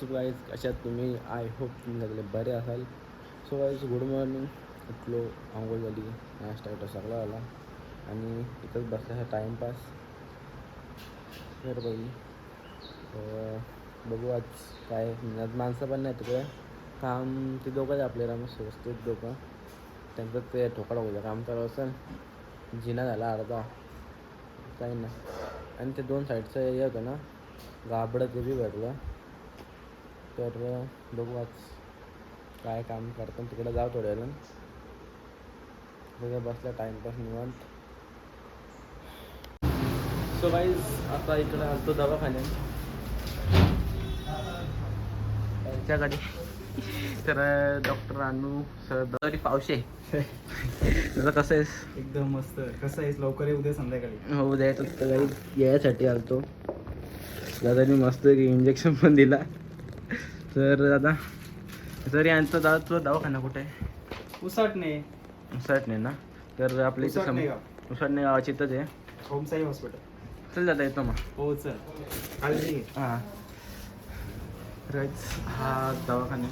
So guys कशात तुम्ही? I hope तुम्ही सगळे बरे असाल. सो गाईज गुड मॉर्निंग उठलो आंघोळ झाली नाश्ता वाटा सगळा आला आणि इथंच बसला टाईमपास तर बाई बघू आज काय आज माणसं पण नाही तिकडे काम ते दोघंच आहे आपले राम स्वस्त दोघं. त्यांचं ते ठोकाडा होतं काम चालू असेल. जिना झाला अर्धा. काही नाही. आणि ते दोन साईडचं हे होतं ना गाबडं ते बी भरलं. तर बघू आज काय काम करतो तिकडे जाऊ थोड्या तिकडे बसला टाईमपास निवांत. सो गाईज आता इकडे आलतो दवाखान्यात. त्यांच्याकडे तर डॉक्टर अनु सर तरी पावशे. तुझं कसं आहेस? एकदम मस्त. कसं आहेस? लवकर उद्या संध्याकाळी. हो द्यायचं तर काही यायसाठी आलतो. दादानी मस्त इंजेक्शन पण दिला. तर दादा तरी यांचं दादा तुझा दवाखाना कुठे आहे? उसाटणे. उसळट नाही ना? तर आपल्या इथं सम गाव. उसळणे गावाची इथंच आहे. होमसाई हॉस्पिटल. चल दादा येतो मग. हो चल. काळजी घे. हां. राईट हा दवाखाना.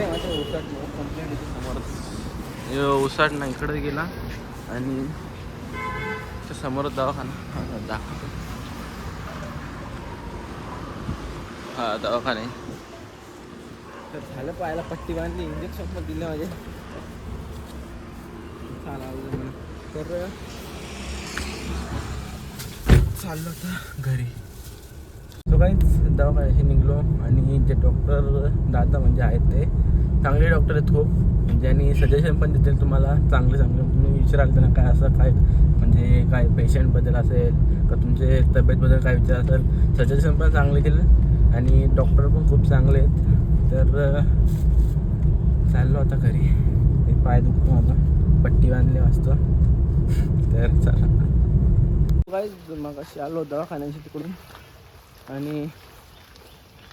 आहे उसाट कंप्लेंट येते समोरच उसाट ना इकडे गेला आणि समोर समोरच दवाखाना. हा दाखवतो. हा दवाखाना आहे. तर झालं पाहायला पट्टी बांधली इंजेक्शन पण दिलं माझे चालावं तर चाललो आता घरी. सो काहीच दवाखान्याशी निघलो आणि जे डॉक्टर दादा म्हणजे आहेत ते चांगले डॉक्टर आहेत खूप. ज्यांनी सजेशन पण देतील तुम्हाला चांगले चांगले. तुम्ही विचाराल त्यांना काय असं काय म्हणजे काय पेशंटबद्दल असेल का तुमचे तब्येतबद्दल काय विचार असेल सजेशन पण चांगले केलं आणि डॉक्टर पण खूप चांगले आहेत. तर चाललो आता घरी. ते पाय दुखतो माझा. पट्टी बांधली वाजतो तर चला. काय मग अशी आलो दवाखान्याशी तिकडून. आणि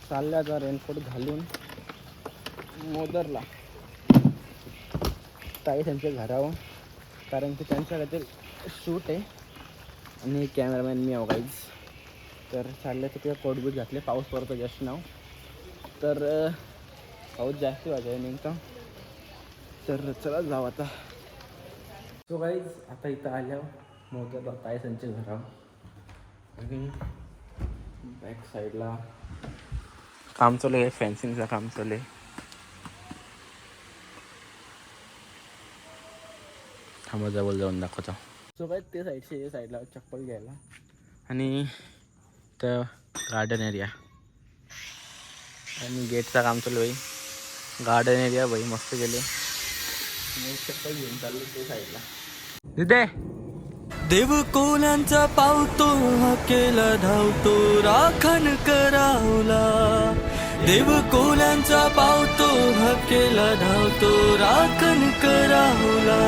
चालल्या आता रेनकोट घालून मोदरला. ताई त्यांच्या घरावर. कारण की त्यांच्या काहीतरी शूट आहे. आणि कॅमेरामॅन मी आहो तर चाललं तर किंवा कोटबूट घातले पाऊस पडतो जस्ट नाव तर पाऊस जास्त वाजाय नेमका तर चला जाऊ आता. सो गाईज आता इथं आल्यावर मोदरला आहे त्यांच्या घरावर बॅक साईडला काम चालू आहे. फॅन्सिंगचं काम चालू आहे. थांबा जवळ जाऊन दाखवतो. सो काय ते साईडचे साईडला चप्पल घ्यायला. आणि तर गार्डन एरिया आणि गेटचं काम चालू आहे. गार्डन एरिया बाई मस्त गेले मी चप्पल घेऊन चाललो ते साईडला तिथे देव कोल्यांचा पावतो हाकेला धावतो राखण करावला. देव कोल्यांचा पावतो हाकेला धावतो राखण करावला.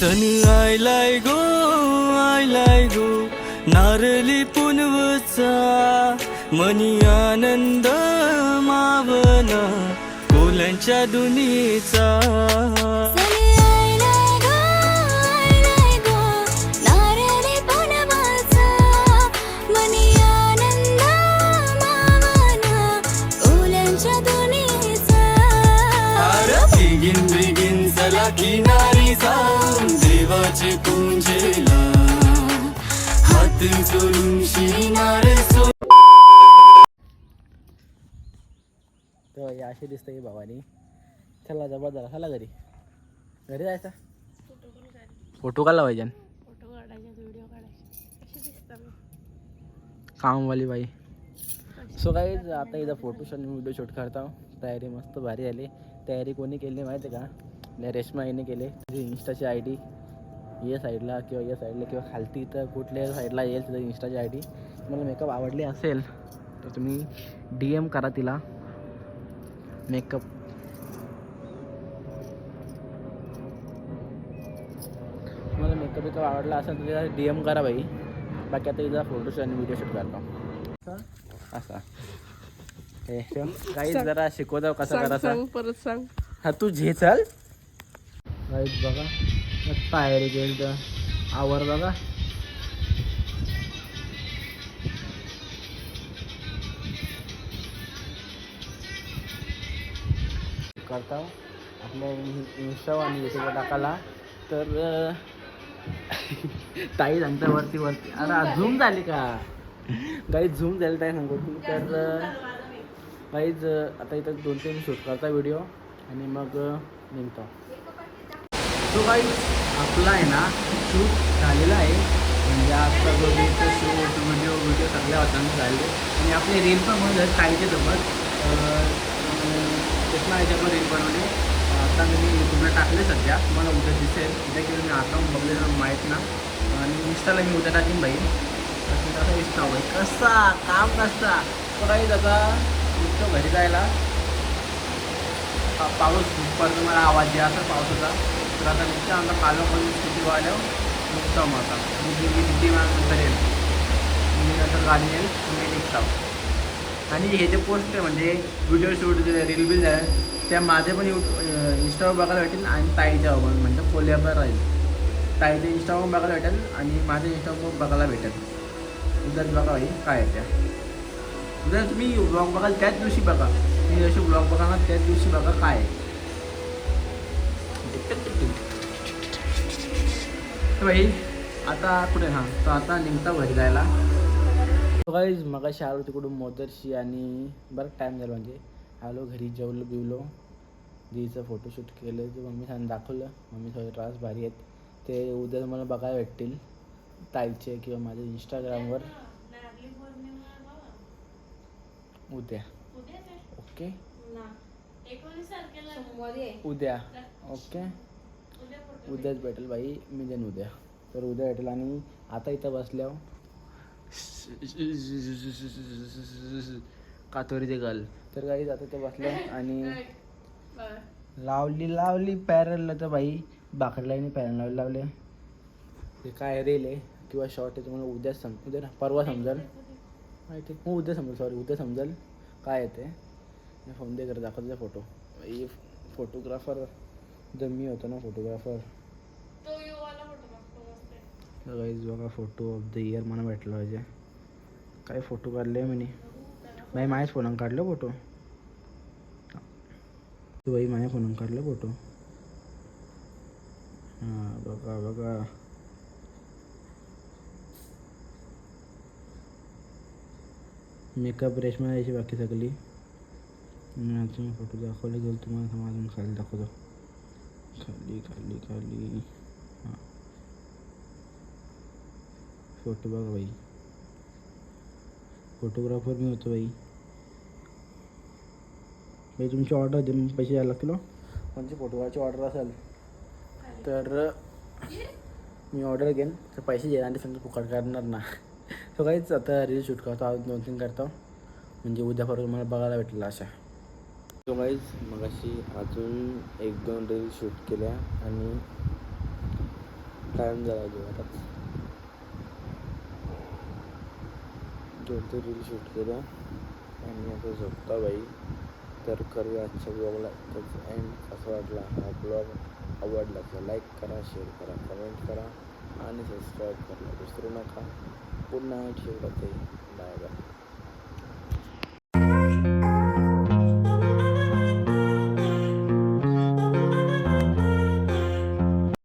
सण आयलाय गो आयलाय गो नारली पुनवचा मनी आनंद मावना कोल्यांच्या दुनीचा. सनी देवाचे कुंजेला हात जोडून शिनारे सो तेव्हा हे असे दिसतं की भावानी. चला जबा जरा चला घरी. घरी जायचा? फोटो काढला पाहिजे. फोटो काढायचे व्हिडिओ काढायचे. कामवाली बाई. सो काही आता इथं फोटोशूट व्हिडिओ शूट करता तयारी मस्त भारी झाली तयारी कोणी केली माहिती आहे का? नाही रेश्मा हिने केली इंस्टाची आय डी ये साईडला किंवा या साईडला किंवा खालती तर कुठल्या साईडला येईल तिथं इंस्टाची आय डी तुम्हाला मेकअप आवडली असेल तर तुम्ही डी एम करा तिला. मेकअप तुम्हाला मेकअप वेकअप आवडला असेल तर तिला डी एम करा बाई. बाकी आता इथं फोटोशूट आणि व्हिडिओ शूट करतो. असा. हे काही जरा शिकवता कसं सांग परत सांग. हा तू झे चल. गाईज बघा. मस्त आहे केली आवर बघा. करता हो. आपल्या इंस्टा आणि युट्यूबला टाकाला तर ताई सांगता वरती वरती. अरे झूम झाली का? काही झूम झाली ताई सांगतो ती तर काहीच आता इथं दोन तीन शूट करता व्हिडिओ आणि मग निघतो. तो काही आपला आहे ना शूट झालेला आहे. म्हणजे आजचा जो डेटचं शूट व्हिडिओ व्हिडिओ सगळ्या होताना झाले आणि आपले रील पण म्हणून झाले ताईच्या सोबत कृष्णा याच्यावर रील बनवले. आता मी यूट्यूबला टाकले सध्या. तुम्हाला उद्या दिसेल. उद्या की मी आता बघले माहीत ना. आणि इंस्टाला मी उद्या टाकीन बाई. तर कसा इंस्टा बाई कसा? काम कसा? काही आता निघतो घरी जायला. पा- पाऊस परत मला आवाज द्या. असा पाऊस होता तर आता निघतो आमचा कालो पण स्थिती वाढल्यावर निघतो मग आता. मी किती नंतर येईल? मी नंतर गाडी येईल मी निघतो. आणि हे जे पोस्ट आहे म्हणजे व्हिडिओ शूट जे रील बिल त्या माझे पण यू इंस्टावर बघायला भेटेल आणि ताईच्या म्हणजे पण म्हणजे कोल्हापूर राहील. ताईच्या इंस्टावर बघायला भेटेल आणि माझ्या इंस्टावर बघायला भेटेल. उद्याच बघा भाई काय आहे त्या उद्या तुम्ही ब्लॉग बघाल त्याच दिवशी बघा. मी जसे ब्लॉग बघा त्याच दिवशी बघा काय आहे. भाई आता कुठे हां? तर आता निघता घरी जायला मगाशी आलो तिकडून मोदरशी आणि बरं टाईम झाला म्हणजे. आलो घरी जेवलो बिवलो. दीचं फोटोशूट केलं ते मम्मी सांग दाखवलं. मम्मी थोडे त्रास भारी आहेत. ते उद्या मला बघायला भेटतील. ताईचे किंवा माझ्या इंस्टाग्रामवर उद्या. ओके उद्या. ओके. उद्याच भेटेल बाई. मी देईन उद्या. तर उद्या भेटेल आणि आता इथं बसल्यावर कातोरीचे गल. तर काही आता ते बसल्या आणि लावली लावली पॅरलला तर बाई. बाकरलाईने पॅरल लावले लावले. ते काय रेल आहे किंवा शॉर्ट आहे तुम्हाला उद्याच सम उद्या ना परवा समजेल. माहिती हो उद्या समजेल सॉरी उद्या समजेल. काय येते फोन दे करत दाखवतो फोटो बाई फोटोग्राफर जर मी होतो ना फोटोग्राफर गाईज बघा फोटो ऑफ द इयर मला भेटला पाहिजे. काय फोटो काढले मी बाई माझ्याच फोनात काढलं फोटो तू बाई माझ्या फोनात काढलं फोटो हां बघा बघा. मेकअप रेशमा यायची बाकी सगळी. मी अजून फोटो दाखवले गेलो तुम्हाला समाजून खाली दाखवतो खाली खाली खाली हां फोटो बघा बाई फोटोग्राफर मी होतो बाई बाई तुमची ऑर्डर दे पैसे द्यायला लागतील. कोणची फोटोग्राफची ऑर्डर असेल तर मी ऑर्डर घेईन तर पैसे द्या आणि समजा फुकट करणार ना तो काहीच आता रील शूट करतो आज दोन तीन करतो म्हणजे उद्या परत मला बघायला भेटलं अशा तो गाईज मग अशी अजून एक दोन रील शूट केल्या आणि टाईम झाला जेवणात दोन तीन रील शूट केल्या आणि आता झोपता बाई. तर करूया आजच्या ब्लॉगला त्याचा एंड कसा वाटला हा ब्लॉग आवडला तर लाईक करा शेअर करा कमेंट करा आणि सबस्क्राईब करा. विसरू नका. पुन्हा शेअर करते. Bye bye